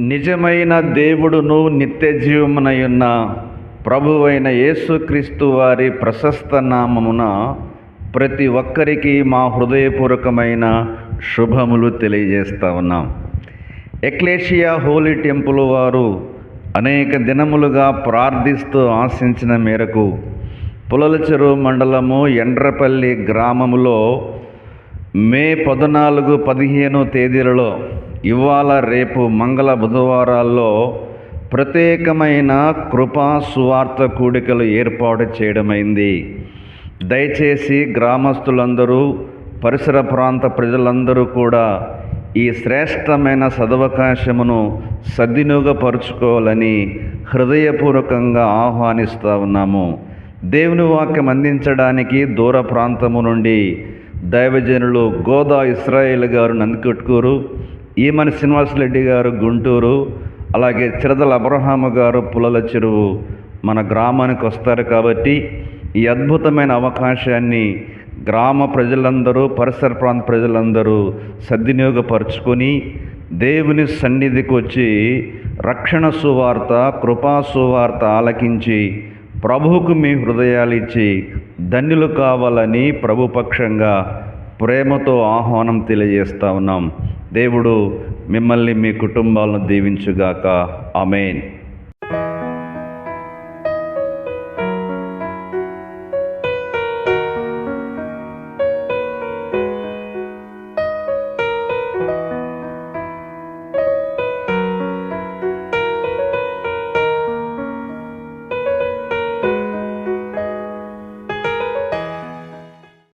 నిజమైన దేవుడును నిత్య జీవమునయున్న ప్రభువైన యేసుక్రీస్తు వారి ప్రశస్త నామమున ప్రతి ఒక్కరికి మా హృదయపూర్వకమైన శుభములు తెలియజేస్తా ఉన్నాం. ఎక్లేషియా హోలీ టెంపుల్ వారు అనేక దినములుగా ప్రార్థిస్తూ ఆశించిన మేరకు పులలచెరువు మండలము ఎండ్రపల్లి గ్రామములో మే పద్నాలుగు పదిహేను తేదీలలో ఇవాళ రేపు మంగళ బుధవారాల్లో ప్రత్యేకమైన కృపా సువార్త కూడికలు ఏర్పాటు చేయడమైంది. దయచేసి గ్రామస్తులందరూ పరిసర ప్రాంత ప్రజలందరూ కూడా ఈ శ్రేష్టమైన సదవకాశమును సద్వినియోగపరుచుకోవాలని హృదయపూర్వకంగా ఆహ్వానిస్తూ ఉన్నాము. దేవుని వాక్యం అందించడానికి దూర ప్రాంతము నుండి దైవజనులు గోదా ఇస్రాయేల్ గారు నందికొట్కూరు ఈమని శ్రీనివాసరెడ్డి గారు గుంటూరు అలాగే చిరదల అబ్రహాము గారు పులల చెరువు మన గ్రామానికి వస్తారు కాబట్టి ఈ అద్భుతమైన అవకాశాన్ని గ్రామ ప్రజలందరూ పరిసర ప్రాంత ప్రజలందరూ సద్వినియోగపరుచుకొని దేవుని సన్నిధికి వచ్చి రక్షణ సువార్త కృపా సువార్త ఆలకించి ప్రభువుకు మీ హృదయాలు ఇచ్చి ధన్యులు కావాలని ప్రభుపక్షంగా ప్రేమతో ఆహ్వానం తెలియజేస్తా ఉన్నాం. దేవుడు మిమ్మల్ని మీ కుటుంబాలను దీవించుగాక. అమేన్